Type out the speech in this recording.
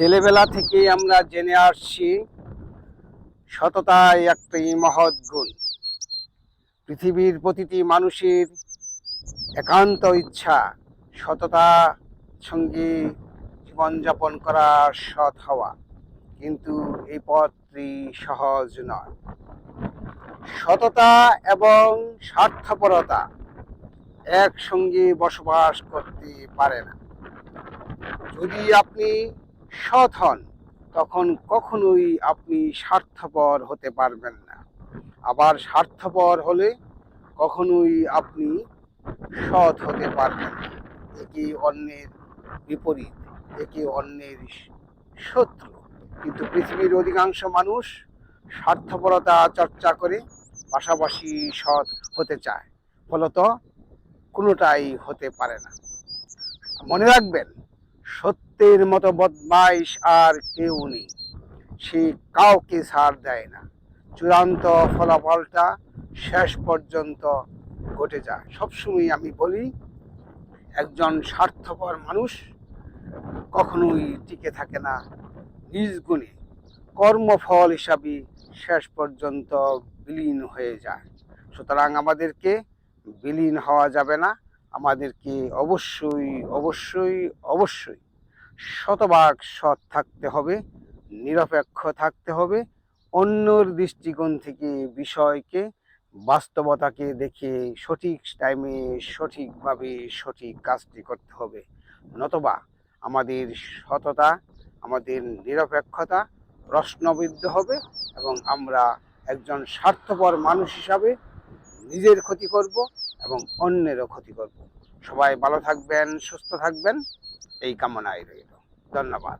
ছেলেবেলা থেকে আমরা জেনে আসছি সততাই একটি মহৎ গুণ। পৃথিবীর প্রতিটি মানুষের একান্ত ইচ্ছা সততা, সঙ্গে, জীবনযাপন করা সৎ হওয়া। কিন্তু এই পথটি সহজ নয়। সততা এবং স্বার্থপরতা একসঙ্গে বসবাস করতে পারে না। যদি আপনি সৎ হন তখন কখনোই আপনি স্বার্থপর হতে পারবেন না। আবার স্বার্থপর হলে কখনোই আপনি সৎ হতে পারবেন না। একে অন্যের বিপরীত, একে অন্যের শত্রু। কিন্তু পৃথিবীর অধিকাংশ মানুষ স্বার্থপরতা চর্চা করে পাশাপাশি সৎ হতে চায়। ফলত কোনোটাই হতে পারে না। মনে রাখবেন সত্যের মতো বদমাইশ আর কেউ নেই। সে কাউকে ছাড় দেয় না। চূড়ান্ত ফলাফলটা শেষ পর্যন্ত ঘটে যায়। সবসময় আমি বলি, একজন স্বার্থপর মানুষ কখনোই টিকে থাকে না। নিজ গুণে কর্মফল হিসাবে শেষ পর্যন্ত বিলীন হয়ে যায়। সুতরাং আমাদেরকে বিলীন হওয়া যাবে না। আমাদেরকে অবশ্যই অবশ্যই অবশ্যই শতভাগ সৎ থাকতে হবে, নিরপেক্ষ থাকতে হবে, অন্যর দৃষ্টিকোণ থেকে বিষয়কে, বাস্তবতাকে দেখে সঠিক টাইমে সঠিকভাবে সঠিক কাজটি করতে হবে। নতবা আমাদের সততা, আমাদের নিরপেক্ষতা প্রশ্নবিদ্ধ হবে এবং আমরা একজন স্বার্থপর মানুষ হিসাবে নিজের ক্ষতি করব এবং অন্যেরও ক্ষতি করব সবাই ভালো থাকবেন সুস্থ থাকবেন। এই কামনায় রইল। ধন্যবাদ।